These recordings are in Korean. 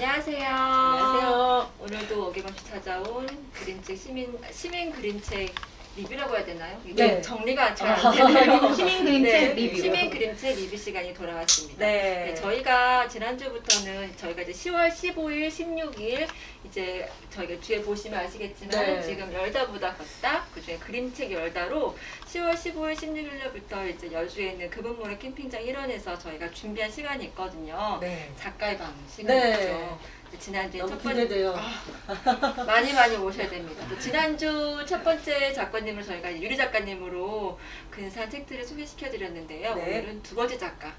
안녕하세요. 안녕하세요. 오늘도 어김없이 찾아온 그림책 시민 시민 그림책 리뷰라고 해야 되나요? 이게 네. 정리가 잘 아, 안 되네요. 시민 그림책 네, 리뷰. 시민 그림책 리뷰 시간이 돌아왔습니다. 네. 네, 저희가 지난주부터는 저희가 이제 10월 15일, 16일 이제 저희가 뒤에 보시면 아시겠지만 네. 지금 열다보다 걷다 그중에 그림책 열다로 10월 15일, 16일부터 이제 여주에 있는 금은모래 캠핑장 일원에서 저희가 준비한 시간이 있거든요. 네. 작가의 방 네. 시간이죠. 지난주에 너무 첫 번째 기대돼요. 아, 많이 많이 오셔야 됩니다. 또 지난주 첫 번째 작가님을 저희가 유리 작가님으로 근사한 책들을 소개시켜 드렸는데요. 네. 오늘은 두 번째 작가.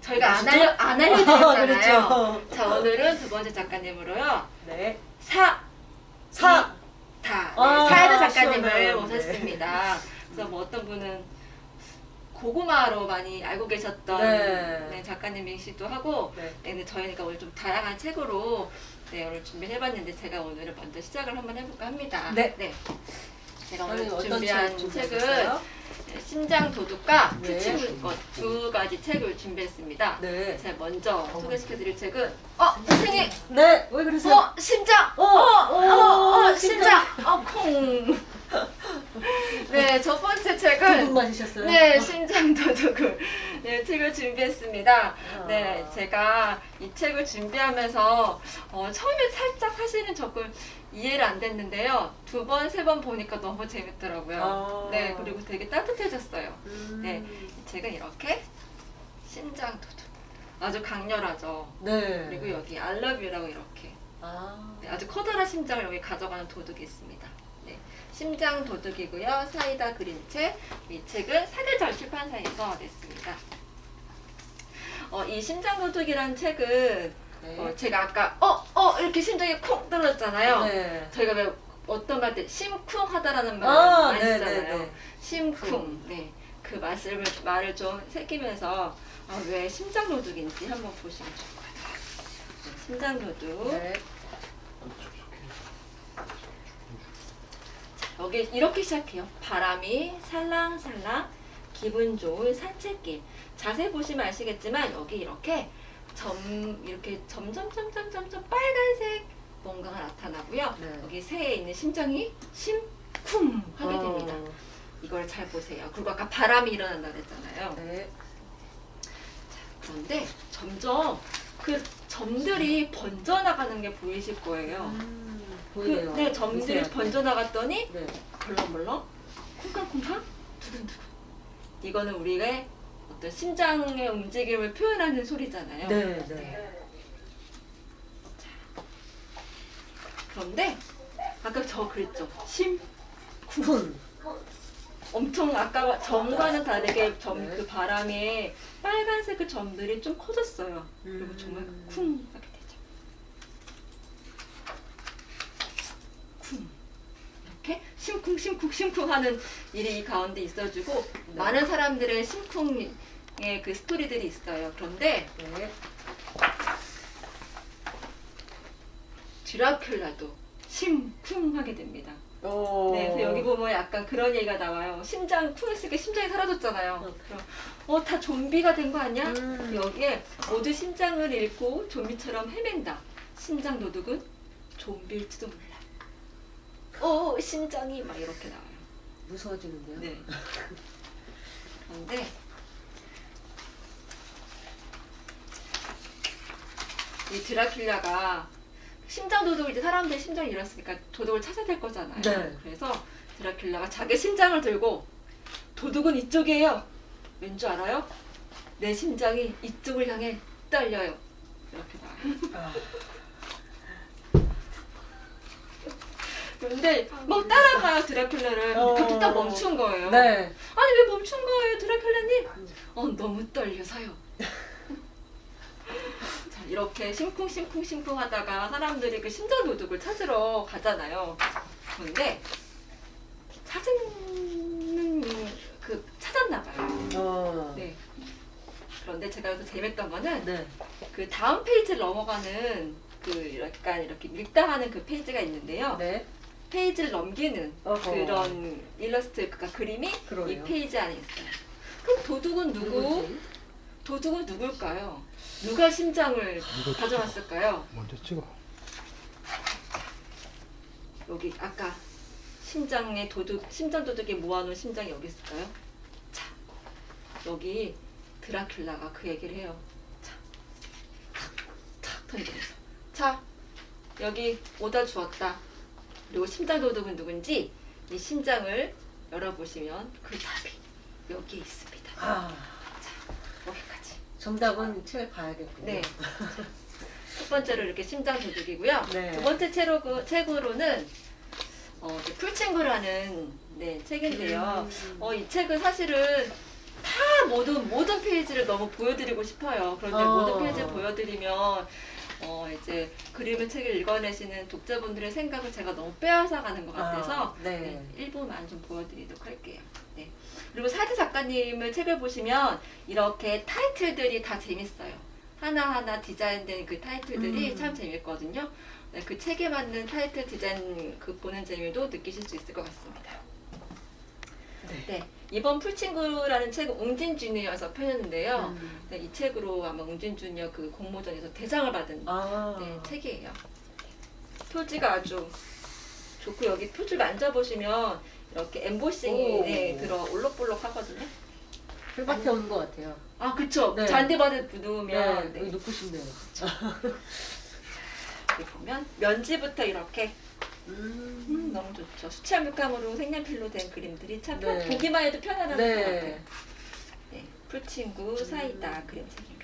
저희가 안? 알려, 안 알려드렸잖아요. 그렇죠. 자 오늘은 두 번째 작가님으로요. 네. 사, 사. 다 아, 네, 사야드 작가님을 시원해요. 모셨습니다. 그래서 뭐 어떤 분은 고구마로 많이 알고 계셨던 네. 네, 작가님이시기도 하고 네. 네, 근데 저희가 오늘 좀 다양한 책으로 네, 오늘 준비를 해봤는데 제가 오늘은 먼저 시작을 한번 해볼까 합니다. 네. 제가 오늘 오늘 어떤 준비한 책 책은 준비하셨어요? 네, 심장 도둑과 네. 푸치는 것두 가지 책을 준비했습니다. 네. 제가 먼저 소개시켜드릴 책은 어 선생님 네. 왜 그러세요? 어 심장 어, 어, 어, 어, 심장. 심장 어 콩. 네, 첫 번째 책은 맞으셨어요? 네, 심장 도둑을 네, 책을 준비했습니다. 아. 네, 제가 이 책을 준비하면서 어, 처음에 살짝 사실은 조금 이해를 안 됐는데요. 두 번, 세 번 보니까 너무 재밌더라고요. 아. 네, 그리고 되게 따뜻해졌어요. 음. 네. 이 책은 이렇게 심장 도둑. 아주 강렬하죠. 네. 그리고 여기 you라고 이렇게 아. 네, 아주 커다란 심장을 여기 가져가는 도둑이 있습니다. 네, 심장 도둑이고요. 사이다 그림책. 이 책은 사계절 출판사에서 냈습니다. 어, 이 심장 도둑이라는 책은 네. 어, 제가 아까 어, 어 이렇게 심장이 콩 뚫렸잖아요. 네. 저희가 왜 어떤 말때 심쿵하다라는 말 아, 많이 네, 쓰잖아요. 네, 네. 심쿵. 네. 그 말씀을 말을 좀 새기면서 아, 왜 심장 도둑인지 한번 보시면 좋을 것 같아요. 네, 심장 도둑. 네. 여기 이렇게 시작해요. 바람이 살랑살랑 기분 좋은 산책길. 자세히 보시면 아시겠지만 여기 이렇게 점 이렇게 점점 점점 점점 빨간색 뭔가가 나타나고요. 네. 여기 새에 있는 심장이 심쿵 하게 됩니다. 어, 이걸 잘 보세요. 그리고 아까 바람이 일어난다 그랬잖아요. 네. 그런데 점점 그 점들이 번져나가는 게 보이실 거예요. 음, 그, 보이네요. 네, 점들이 미세하게. 번져나갔더니 네. 벌렁벌렁 쿵쾅쿵쾅 두근두근 이거는 우리의 어떤 심장의 움직임을 표현하는 소리잖아요. 네, 네. 그런데 아까 저 그랬죠. 심 쿵. 엄청 아까 점과는 다르게 점 네. 그 바람에 빨간색 그 점들이 좀 커졌어요. 그리고 음. 정말 쿵 하게 되죠. 쿵 이렇게 심쿵 심쿵 심쿵 하는 일이 이 가운데 있어주고 네. 많은 사람들의 심쿵의 그 스토리들이 있어요. 그런데 네. 드라큘라도 심쿵 하게 됩니다. 오. 네, 그래서 여기 보면 약간 그런 얘기가 나와요. 심장 쿵 했을 때 심장이 사라졌잖아요. 어. 그럼 어, 다 좀비가 된 거 아니야? 음. 여기에 모두 심장을 잃고 좀비처럼 헤맨다. 심장 도둑은 좀비일지도 몰라. 어, 심장이 막 이렇게 나와요. 무서워지는데요. 네. 그런데 이 드라큘라가 심장 도둑을 이제 사람들이 심장을 잃었으니까 도둑을 찾아야 될 거잖아요. 네. 그래서 드라큘라가 자기 심장을 들고 도둑은 이쪽이에요. 왠 줄 알아요? 내 심장이 이쪽을 향해 떨려요. 이렇게 나와요. 아. 그런데 막 따라가요 드라큘라를. 어. 갑자기 딱 멈춘 거예요. 네. 아니 왜 멈춘 거예요 드라큘라님? 어 너무 떨려서요. 자 이렇게 심쿵심쿵 심쿵 하다가 사람들이 그 심장 도둑을 찾으러 가잖아요. 그런데 찾은 그 찾았나 봐요. 어. 네. 그런데 제가 여기서 재밌던 거는 네. 그 다음 페이지를 넘어가는 그 약간 이렇게 읽다하는 그 페이지가 있는데요. 네. 페이지를 넘기는 어허. 그런 일러스트, 그러니까 그림이 그러네요. 이 페이지 안에 있어요. 그럼 도둑은 누구? 누구지? 도둑은 누굴까요? 누가 심장을 이거 가져왔을까요? 먼저 찍어. 여기 아까 심장에 도둑 심장 도둑이 모아놓은 심장이 여기 있을까요? 자 여기 드라큘라가 그 얘기를 해요. 자, 탁탁 던지면서 자 여기 오다 주었다. 그리고 심장 도둑은 누군지 이 심장을 열어보시면 그 답이 여기 있습니다. 아, 여기까지. 정답은 책을 봐야겠군요. 네. 첫 번째로 이렇게 심장 도둑이고요. 네. 두 번째 책으로, 책으로는 어, 이제 풀친구라는 네, 책인데요. 음. 어, 이 책은 사실은 다 모든 모든 페이지를 너무 보여드리고 싶어요. 그런데 어. 모든 페이지를 보여드리면 어, 이제 그림의 책을 읽어내시는 독자분들의 생각을 제가 너무 빼앗아가는 것 같아서 아, 네. 네, 일부만 좀 보여드리도록 할게요. 네. 그리고 사드 작가님의 책을 보시면 이렇게 타이틀들이 다 재밌어요. 하나하나 디자인된 그 타이틀들이 음. 참 재밌거든요. 네, 그 책에 맞는 타이틀 디자인 그 보는 재미도 느끼실 수 있을 것 같습니다. 네. 네, 이번 풀친구라는 책은 웅진 주니어에서 펴냈는데요. 음. 네, 이 책으로 아마 웅진 주니어 그 공모전에서 대상을 받은 아, 네, 책이에요. 표지가 아주 좋고 여기 표지 만져보시면 이렇게 엠보싱이 오. 네, 들어 올록볼록 하거든요. 풀밭에 온것 같아요. 아 그쵸. 네. 잔디밭에 네, 누우면 여기 네. 놓고 싶네요. 여기 보면 면지부터 이렇게 음, 음. 너무 좋죠. 수채화 물감으로 색연필로 된 그림들이 참 편- 네. 보기만 해도 편안한 것 같아요. 네. 네, 풀친구 사이다 그림책입니다.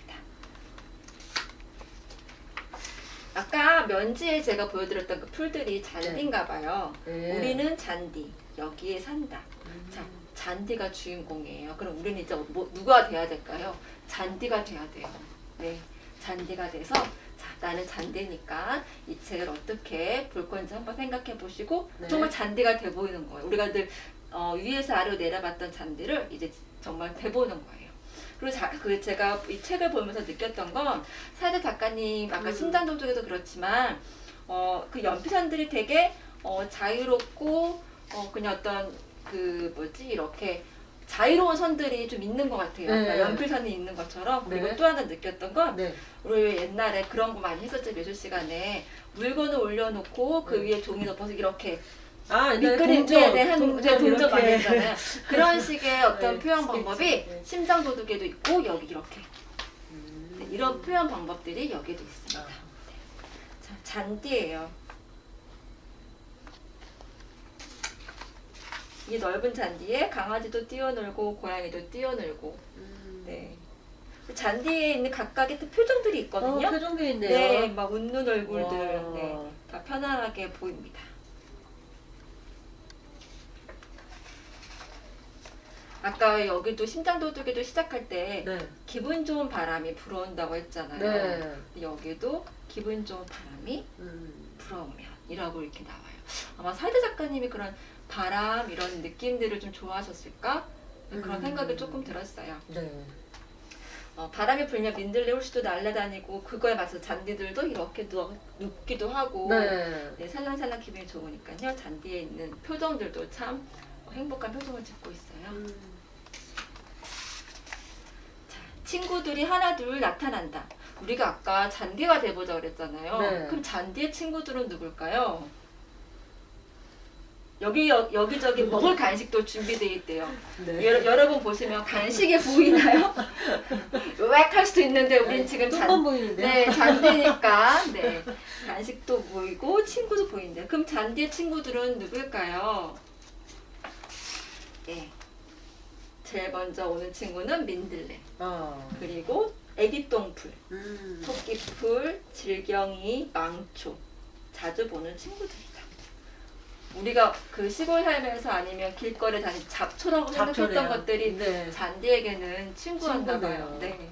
아까 면지에 제가 보여드렸던 그 풀들이 잔디인가 봐요. 네. 우리는 잔디, 여기에 산다. 음. 자, 잔디가 주인공이에요. 그럼 우리는 이제 뭐, 누가 돼야 될까요? 잔디가 돼야 돼요. 네, 잔디가 돼서 자, 나는 잔디니까 이 책을 어떻게 볼 건지 한번 생각해 보시고 네. 정말 잔디가 돼 보이는 거예요. 우리가 늘 어, 위에서 아래로 내려봤던 잔디를 이제 정말 돼 보이는 거예요. 그리고 자, 그 제가 이 책을 보면서 느꼈던 건 사대 작가님 아까 음. 심장도둑에도 그렇지만 어, 그 연필선들이 되게 어, 자유롭고 어, 그냥 어떤 그 뭐지 이렇게 자유로운 선들이 좀 있는 것 같아요. 네. 그러니까 연필선이 있는 것처럼 그리고 네. 또 하나 느꼈던 건 네. 우리 왜 옛날에 그런 거 많이 했었죠 미술 시간에 물건을 올려놓고 그 네. 위에 종이 덮어서 이렇게 아, 밑그림 동전, 네, 네, 한 동전 네, 동전 많이. 했잖아요. 그런 식의 어떤 네, 표현. 방법이 네. 심장 도둑에도 있고 여기 이렇게 음. 네, 이런 표현 방법들이 여기도 있습니다. 아. 자, 잔디예요. 이 넓은 잔디에 강아지도 뛰어놀고 고양이도 뛰어놀고 음. 네. 잔디에 있는 각각의 또 표정들이 있거든요. 어, 표정도 있네요. 네, 막 웃는 얼굴들 와. 네, 다 편안하게 보입니다. 아까 여기도 심장 도둑에도 시작할 때 네. 기분 좋은 바람이 불어온다고 했잖아요. 네. 여기도 기분 좋은 바람이 음. 불어오면이라고 이렇게 나와요. 아마 사이드 작가님이 그런 바람 이런 느낌들을 좀 좋아하셨을까 그런 음. 생각이 조금 들었어요. 네. 어, 바람이 불면 민들레 홀수도 날아다니고 그거에 맞서 잔디들도 이렇게 누워, 눕기도 하고 네. 네, 살랑살랑 기분이 좋으니까요. 잔디에 있는 표정들도 참 행복한 표정을 짓고 있어요. 음. 자, 친구들이 하나 둘 나타난다. 우리가 아까 잔디가 돼보자 그랬잖아요. 네. 그럼 잔디의 친구들은 누굴까요? 여기 여, 여기저기 먹을 간식도 준비되어 있대요. 네. 여, 여러분 보시면 간식이 보이나요? 왜할 수도 있는데 우린 지금 잔, 조금 보이는데요. 네, 잔디니까 네 간식도 보이고 친구도 보이는데 그럼 잔디의 친구들은 누굴까요? 예, 제일 먼저 오는 친구는 민들레 아. 그리고 애기똥풀, 음. 토끼풀, 질경이, 망초 자주 보는 친구들이다. 우리가 그 시골 살면서 아니면 길거리 다니 잡초라고 생각했던 잡초래요. 것들이 네. 잔디에게는 친구였나 봐요. 친구네요. 네.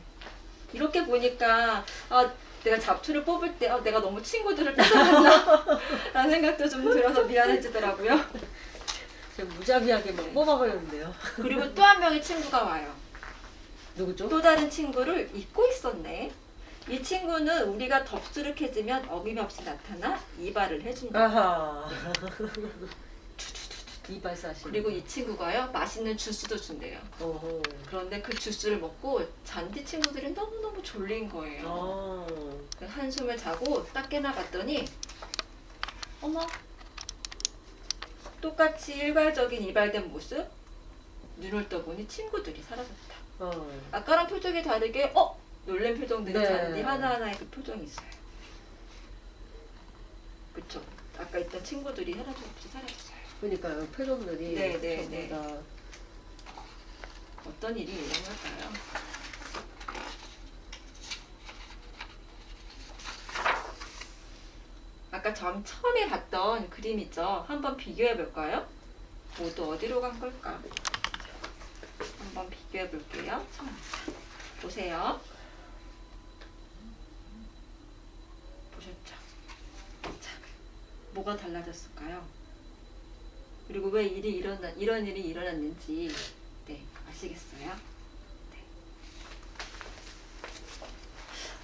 이렇게 보니까 아 내가 잡초를 뽑을 때 아, 내가 너무 친구들을 뺏어갔나 라는 생각도 좀 들어서 미안해지더라고요. 제가 무자비하게 막 네. 뽑아버렸는데요. 그리고 또 한 명의 친구가 와요. 누구죠? 또 다른 친구를 잊고 있었네. 이 친구는 우리가 덥수룩해지면 어김없이 나타나 이발을 해준다. 아하. 이발 사실. 그리고 이 친구가요 맛있는 주스도 준대요. 어허. 그런데 그 주스를 먹고 잔디 친구들이 너무너무 졸린 거예요. 어. 그 한숨을 자고 딱 깨나봤더니 어머 똑같이 일괄적인 이발된 모습 눈을 떠보니 친구들이 사라졌다. 어. 아까랑 표정이 다르게 어 놀란 표정들이 네. 잔디 하나하나에 그 표정이 있어요. 그쵸? 아까 있던 친구들이 하나도 없이 사라졌어요. 그러니까요. 표정들이 네, 네, 전부 네. 다 어떤 일이 일어날까요? 아까 전 처음에 봤던 그림 있죠? 한번 비교해 볼까요? 모두 어디로 간 걸까? 한번 비교해 볼게요. 보세요. 보셨죠? 자, 뭐가 달라졌을까요? 그리고 왜 일이 일어나, 이런 일이 일어났는지 네, 아시겠어요? 네.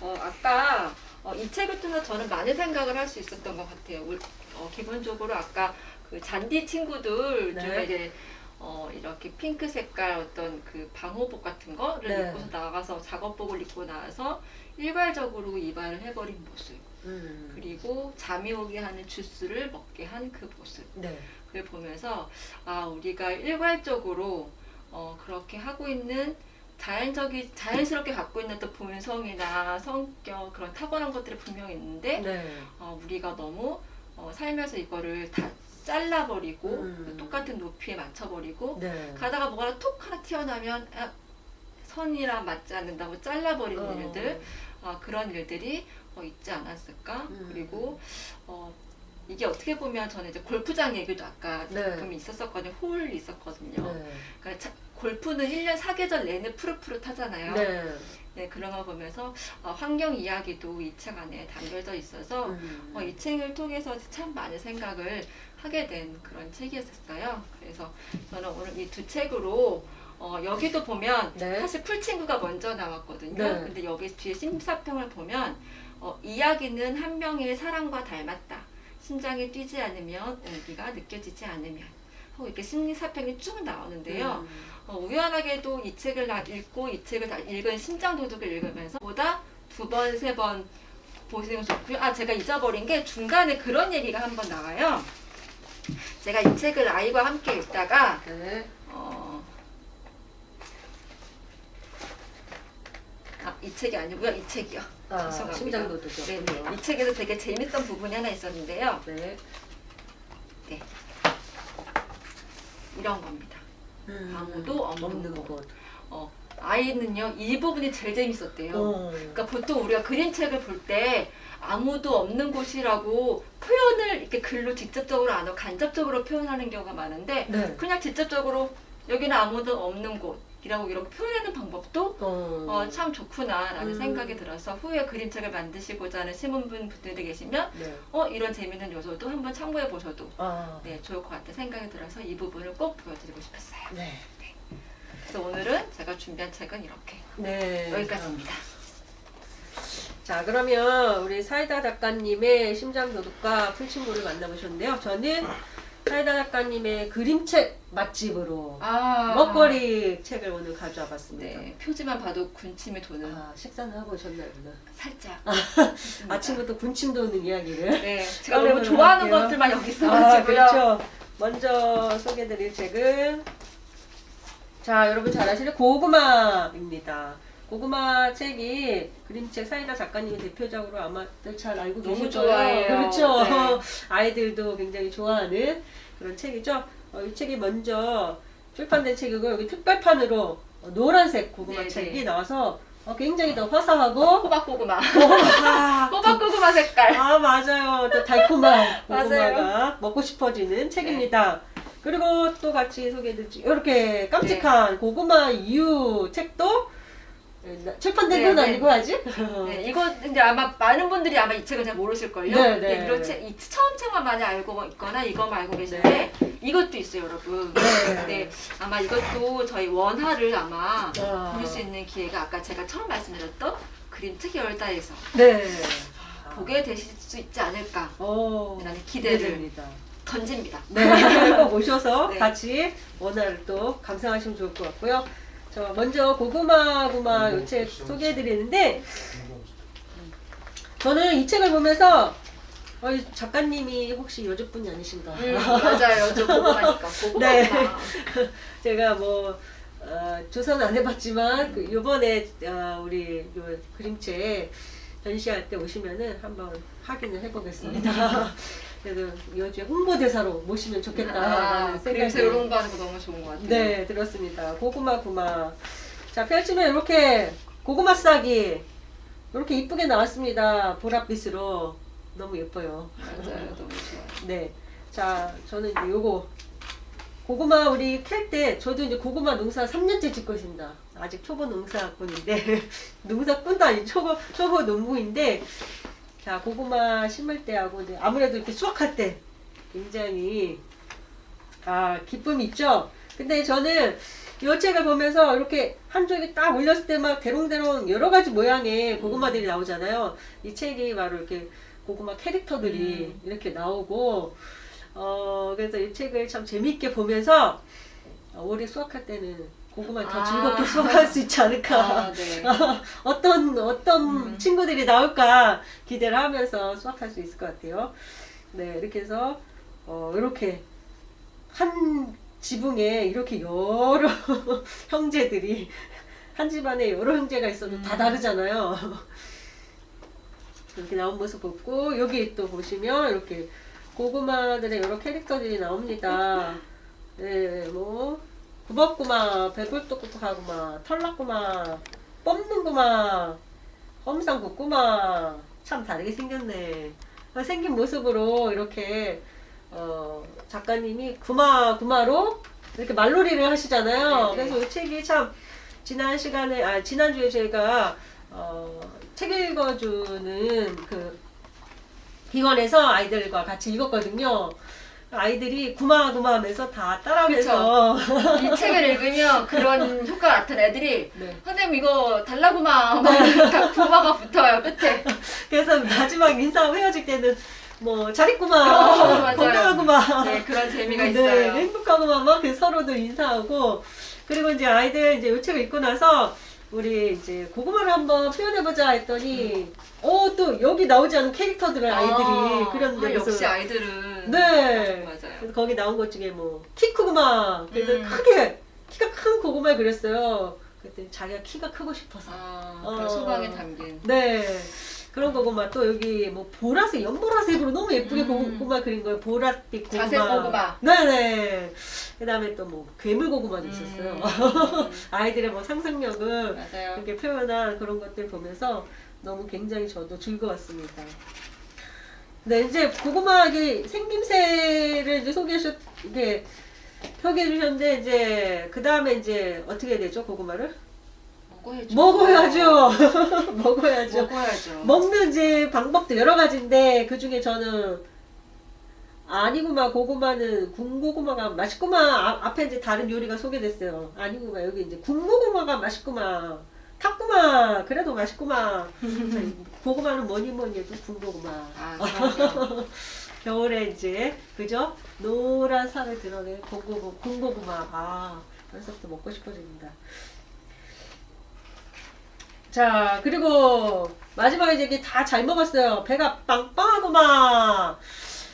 어, 아까 어, 이 책을 통해서 저는 많은 생각을 할 수 있었던 것 같아요. 울- 어, 기본적으로 아까 그 잔디 친구들 네. 중에 이제 어, 이렇게 핑크 색깔 어떤 그 방호복 같은 거를 네. 입고서 나가서 작업복을 입고 나와서 일괄적으로 이발을 해버린 모습. 음. 그리고 잠이 오게 하는 주스를 먹게 한 그 모습. 네. 그걸 보면서 아 우리가 일괄적으로 어, 그렇게 하고 있는 자연적이 자연스럽게 갖고 있는 또 본성이나 성격 그런 타고난 것들이 분명히 있는데 네. 어, 우리가 너무 어, 살면서 이거를 다 잘라버리고 음. 그 똑같은 높이에 맞춰버리고 네. 가다가 뭐가 톡 하나 튀어나오면 아, 선이랑 맞지 않는다고 잘라버리는 어. 일들 어, 그런 일들이 어, 있지 않았을까 음. 그리고 어, 이게 어떻게 보면 저는 이제 골프장 얘기도 아까 네. 있었었거든요 홀이 있었거든요 네. 그러니까 자- 골프는 1년 사계절 내내 푸릇푸릇하잖아요 네. 네, 그런 거 보면서 어, 환경 이야기도 이 책 안에 담겨져 있어서 음. 어, 이 책을 통해서 참 많은 생각을 하게 된 그런 책이었어요. 그래서 저는 오늘 이 두 책으로 어, 여기도 보면 네. 사실 풀친구가 먼저 나왔거든요. 네. 근데 여기 뒤에 심사평을 보면 어, 이야기는 한 명의 사람과 닮았다. 심장이 뛰지 않으면 온기가 느껴지지 않으면 하고 이렇게 심리사평이 쭉 나오는데요. 음. 어, 우연하게도 이 책을 나- 읽고 이 책을 다 읽은 심장 도둑을 읽으면서 보다 두 번, 세 번 보시는 게 좋고요. 아, 제가 잊어버린 게 중간에 그런 얘기가 한 번 나와요. 제가 이 책을 아이와 함께 읽다가, 네. 어, 아, 이 책이 아니고요. 이 책이요. 아, 죄송합니다. 심장도둑이요. 네, 네. 이 책에서 되게 재밌던 부분이 하나 있었는데요. 네. 이런 겁니다. 음. 아무도 없는 없는 곳. 곳. 어, 아이는요, 이 부분이 제일 재밌었대요. 어. 그러니까 보통 우리가 그림책을 볼 때 아무도 없는 곳이라고 표현을 이렇게 글로 직접적으로 안 하고 간접적으로 표현하는 경우가 많은데 네. 그냥 직접적으로 여기는 아무도 없는 곳 이라고 이렇게 표현하는 방법도 어. 어, 참 좋구나라는 음. 생각이 들어서 후에 그림책을 만드시고자 하는 신문분 분들이 계시면 네. 어 이런 재밌는 요소도 한번 참고해 보셔도 아. 네 좋을 것 같다 생각이 들어서 이 부분을 꼭 보여드리고 싶었어요. 네. 그래서 오늘은 제가 준비한 책은 이렇게 네. 여기까지입니다. 자, 그러면 우리 사이다 작가님의 심장 도둑과 풀친구를 만나보셨는데요. 저는 사이다 작가님의 그림책 맛집으로 아 먹거리 책을 오늘 가져와 봤습니다. 네, 표지만 봐도 군침이 도는 아, 식사는 하고 오셨나요, 오늘? 살짝. 아침부터 군침 도는 이야기를. 네, 제가 너무 꺼내보도록 좋아하는 할게요. 것들만 여기 아, 있어가지고요. 그렇죠. 먼저 소개드릴 책은 자, 여러분 잘 아시는 고구마입니다. 고구마 책이 그림책 사이다 작가님이 대표적으로 아마들 잘 알고 너무 계실 좋아해요. 거예요. 그렇죠. 네. 아이들도 굉장히 좋아하는 그런 책이죠. 어, 이 책이 먼저 출판된 책이고 여기 특별판으로 어, 노란색 고구마 네, 책이 네. 나와서 어, 굉장히 더 화사하고 호박 고구마. 아, 호박 고구마 색깔. 아 맞아요. 또 달콤한 맞아요. 고구마가 먹고 싶어지는 책입니다. 그리고 또 같이 소개해드릴지 이렇게 깜찍한 고구마 이유 책도 출판된 네, 건 네. 아니고 아직. 네, 이거 근데 아마 많은 분들이 아마 이 책을 잘 모르실걸요. 네, 근데 네. 이런 책, 이 처음 책만 많이 알고 있거나 이거만 알고 계신데 이것도 있어요, 여러분. 네. 네, 아마 이것도 저희 원화를 아마 아. 볼 수 있는 기회가 아까 제가 처음 말씀드렸던 그림책 열다에서 네. 보게 되실 수 있지 않을까 오, 라는 기대를 기대됩니다. 던집니다. 네, 꼭 오셔서 네. 같이 원화를 또 감상하시면 좋을 것 같고요. 저 먼저 고구마 고구마 이책 소개해드리는데 저는 이 책을 보면서 어, 이 작가님이 혹시 여주 분이 아니신가? 음, 맞아요. 저 고구마니까 고구마. 네. 제가 뭐 어, 조사는 안 해봤지만 그 요번에 어, 우리 요 그림책 전시할 때 오시면은 한번 확인을 해보겠습니다. 그래도 요즘 홍보대사로 모시면 좋겠다라는 아, 생각이 그림책을 홍보하는 거 너무 좋은 것 같아요. 네 들었습니다. 고구마 구마 자 펼치면 이렇게 고구마 싹이 이렇게 이쁘게 나왔습니다. 보랏빛으로 너무 예뻐요. 맞아요. 너무 좋아요. 네. 자, 저는 이제 요거 고구마 우리 캘 때 저도 이제 고구마 농사 3년째 짓고 있습니다. 아직 초보 농사꾼인데 농사꾼도 아니 초보 초보 농부인데 자 고구마 심을 때하고 이제 아무래도 이렇게 수확할 때 굉장히 아 기쁨이 있죠. 근데 저는 이 책을 보면서 이렇게 한 쪽에 딱 올렸을 때 막 대롱대롱 여러 가지 모양의 고구마들이 나오잖아요. 이 책이 바로 이렇게 고구마 캐릭터들이 음. 이렇게 나오고 어 그래서 이 책을 참 재미있게 보면서 어, 올해 수확할 때는 고구마 더 아. 즐겁게 수확할 수 있지 않을까. 아, 네. 어떤 어떤 음. 친구들이 나올까 기대를 하면서 수확할 수 있을 것 같아요. 네 이렇게 해서 어, 이렇게 한 지붕에 이렇게 여러 형제들이 한 집안에 여러 형제가 있어도 다 음. 다르잖아요. 이렇게 나온 모습 보고 여기 또 보시면 이렇게 고구마들의 여러 캐릭터들이 나옵니다. 네, 뭐 구벅구마, 배불뚝뚝하구마, 털락구마, 뽑는구마, 험상국구마 참 다르게 생겼네. 아, 생긴 모습으로 이렇게 어, 작가님이 구마 구마로 이렇게 말놀이를 하시잖아요. 네네. 그래서 이 책이 참 지난 시간에 아 지난 주에 제가 어, 책 읽어주는 그 기관에서 아이들과 같이 읽었거든요. 아이들이 구마구마하면서 다 따라하면서. 이 책을 읽으면 그런 효과가 나타나 애들이 네. 선생님 이거 달라구마. 막다 구마가 붙어요 끝에. 그래서 마지막 인사하고 헤어질 때는 뭐잘 있구마. 어, 맞아요. 건강하구마. 네 그런 재미가 네, 있어요. 행복하구만 막그 서로도 인사하고. 그리고 이제 아이들 이제 이 책을 읽고 나서 우리 이제 고구마를 한번 표현해보자 했더니 어 또 여기 나오지 않은 캐릭터들을 아이들이 아, 그렸는데 아, 역시 그래서 아이들은. 네. 맞아요. 그래서 거기 나온 것 중에 뭐키 크구마. 그래서 음. 크게 키가 큰 고구마를 그렸어요. 그랬더니 자기가 키가 크고 싶어서. 아, 어. 그런 소방에 담긴. 네. 그런 고구마 또 여기 뭐 보라색, 연보라색으로 너무 예쁘게 음. 고구마 그린 거예요. 보랏빛 고구마. 자색 고구마. 네네. 그다음에 또 뭐 괴물 고구마도 음, 있었어요. 음, 아이들의 뭐 상상력을 맞아요 이렇게 표현한 그런 것들 보면서 너무 굉장히 저도 즐거웠습니다. 네, 이제 고구마 이 생김새를 이제 소개해 주셨, 이게 표기해 주셨는데 이제 그 다음에 이제 어떻게 해야 되죠 고구마를? 먹어야죠. 먹어야죠. 먹어야죠. 먹어야죠. 먹는 이제 방법도 여러 가지인데 그 중에 저는 아니구마 고구마는 군고구마가 맛있구마. 아, 앞에 이제 다른 요리가 소개됐어요. 아니구마 여기 이제 군고구마가 맛있구마. 탔구마 그래도 맛있구마. 고구마는 뭐니 뭐니 해도 군고구마. 아 그럼요 겨울에 이제 그죠? 노란 살을 드러낸 군고구, 군고구마. 아 벌써부터 먹고 싶어집니다. 자 그리고 마지막에 이제 다 잘 먹었어요. 배가 빵빵하구만.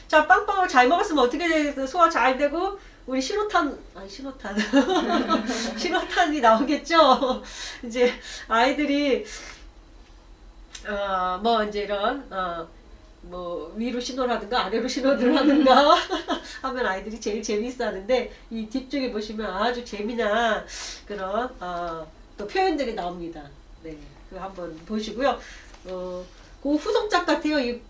자 빵빵을 잘 먹었으면 어떻게 돼? 소화 잘 되고 우리 신호탄 아니 신호탄 신호탄이 나오겠죠. 이제 아이들이 어 뭐 이제 이런 어 뭐 위로 신호를 하든가 아래로 신호를 하든가 하면 아이들이 제일 재밌어 하는데 이 뒤쪽에 보시면 아주 재미난 그런 어, 또 표현들이 나옵니다. 네, 그 한번 보시고요. 어, 그 후속작 같아요. 이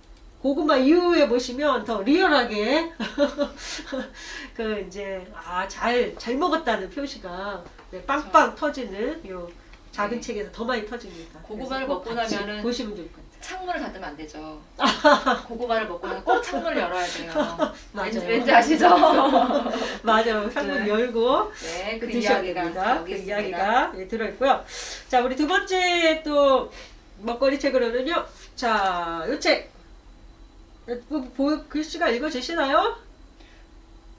고구마 이후에 보시면 더 리얼하게 그 이제 아잘잘 먹었다는 표시가 네, 빵빵 터지는 요 작은 네. 책에서 더 많이 터집니다. 고구마를 그래서 먹고 같이 나면은 보시면 좋을 것 같아요. 창문을 닫으면 안 되죠 고구마를 먹고 나면 꼭 창문을 열어야 돼요 왠지, 맞아요. 왠지 아시죠? 맞아요. 창문 네. 열고 네, 그 드셔야 이야기가 됩니다. 여기 그 있습니다. 이야기가 예, 들어있고요. 자, 우리 두 번째 또 먹거리 책으로는요. 자, 이 책. 뭐, 보, 글씨가 읽어지시나요?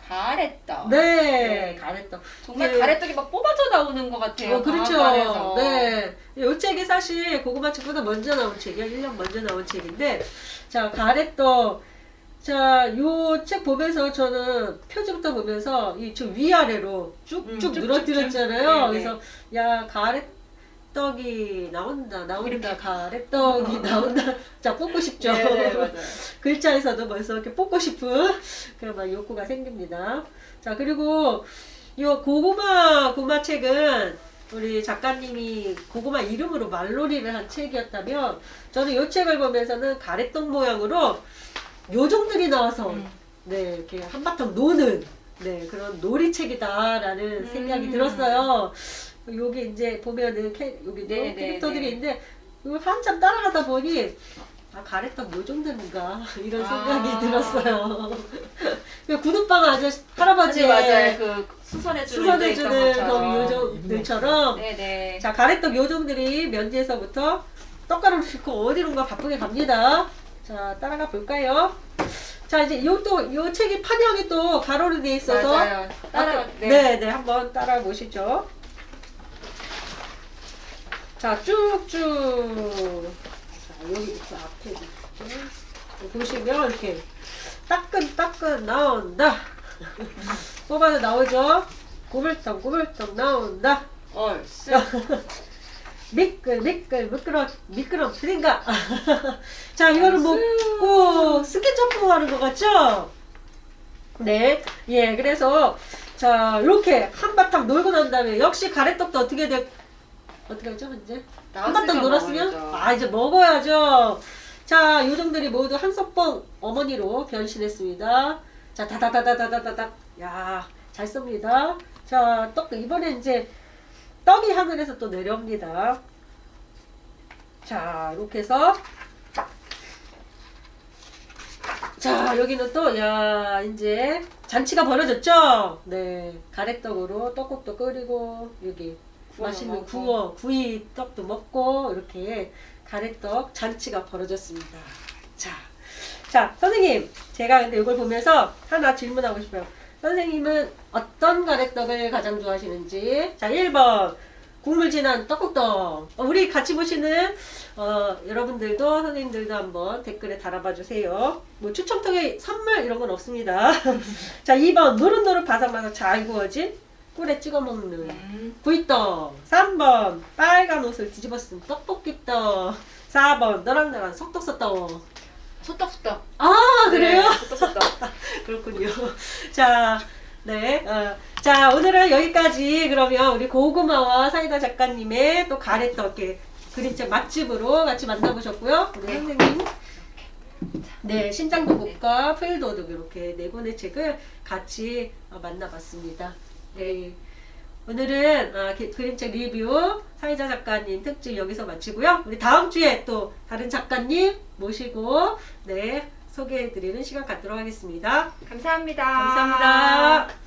가래떡. 네, 네. 가래떡. 정말 네. 가래떡이 막 뽑아져 나오는 것 같아요. 어, 그렇죠. 네. 이 책이 사실 고구마 책보다 먼저 나온 책이야. 1년 먼저 나온 책인데, 자, 가래떡. 자, 요 책 보면서 저는 표지부터 보면서 이저 위아래로 쭉쭉 음. 늘어뜨렸잖아요. 네, 네. 그래서, 야, 가래떡 이 나온다, 나온다, 이렇게. 가래떡이 나온다. 자, 뽑고 싶죠. 네, 네, 맞아요. 글자에서도 벌써 이렇게 뽑고 싶은 그런 막 욕구가 생깁니다. 자, 그리고 이 고구마 고구마 책은 우리 작가님이 고구마 이름으로 말놀이를 한 책이었다면 저는 이 책을 보면서는 가래떡 모양으로 요정들이 나와서 음. 네 이렇게 한바탕 노는 네 그런 놀이책이다라는 음. 생각이 들었어요. 여기 이제 보면은 캐, 여기 네, 네, 캐릭터들이 네. 있는데 이걸 한참 따라가다 보니 아 가래떡 요정들인가 이런 생각이 아. 들었어요. 그 구두방 아저씨 할아버지 맞아요, 맞아요. 그 수선해주는 수선해주는 있던 그 것처럼. 요정들처럼 네네. 자 가래떡 요정들이 면지에서부터 떡가루를 싣고 어디론가 바쁘게 갑니다. 자 따라가 볼까요? 자 이제 요또 요 책이 판형이 또 가로로 돼 있어서 맞아요. 따라. 아까- 네. 네, 네, 한번 따라 보시죠. 자, 쭉쭉. 자, 앞에 이렇게 보시면 이렇게 따끈따끈 나온다. 뽑아서 나오죠. 꼬물떡 꼬물떡 나온다. 얼쑤. 미끌 미끌 미끄러 미끄럼 스린가. 자, 이거는 뭐꼭 스케치업 하는 것 같죠? 네, 예, 그래서 자 이렇게 한바탕 놀고 난 다음에 역시 가래떡도 어떻게 돼? 어떻게 하죠 이제 한 번 더 나왔으면 놀았으면 먹어야죠. 아 이제 먹어야죠. 자 요정들이 모두 한석봉 어머니로 변신했습니다. 자 다다다다다다다닥 야잘 씁니다. 자떡 이번에 이제 떡이 하늘에서 또 내려옵니다. 자 이렇게 해서 자 여기는 또 야 이제 잔치가 벌어졌죠. 네 가래떡으로 떡국도 끓이고 여기 구워 맛있는 먹고. 구워, 구이 떡도 먹고, 이렇게 가래떡 잔치가 벌어졌습니다. 자, 자, 선생님. 제가 근데 이걸 보면서 하나 질문하고 싶어요. 선생님은 어떤 가래떡을 가장 좋아하시는지. 자, 1번. 국물 진한 떡국떡. 어, 우리 같이 보시는 어, 여러분들도 선생님들도 한번 댓글에 달아봐 주세요. 뭐 추첨통에 선물 이런 건 없습니다. 자, 2번 노릇노릇 바삭바삭 잘 구워진 꿀에 찍어 먹는 음. 구이떡. 3번 빨간 옷을 뒤집어 쓴 떡볶이떡. 4번 너랑나랑 속떡소떡. 소떡소떡. 아, 그래요? 네, 소떡소떡. 그렇군요. 자, 네. 어, 자, 오늘은 여기까지 그러면 우리 고구마와 사이다 작가님의 또 가래떡 이렇게 그림책 맛집으로 같이 만나보셨고요. 우리 네. 선생님. 네, 신장도곡과 풀도둑 이렇게 네 권의 책을 같이 어, 만나봤습니다. 네. 오늘은 아, 기- 그림책 리뷰 사이자 작가님 특집 여기서 마치고요. 우리 다음 주에 또 다른 작가님 모시고 네 소개해드리는 시간 갖도록 하겠습니다. 감사합니다. 감사합니다.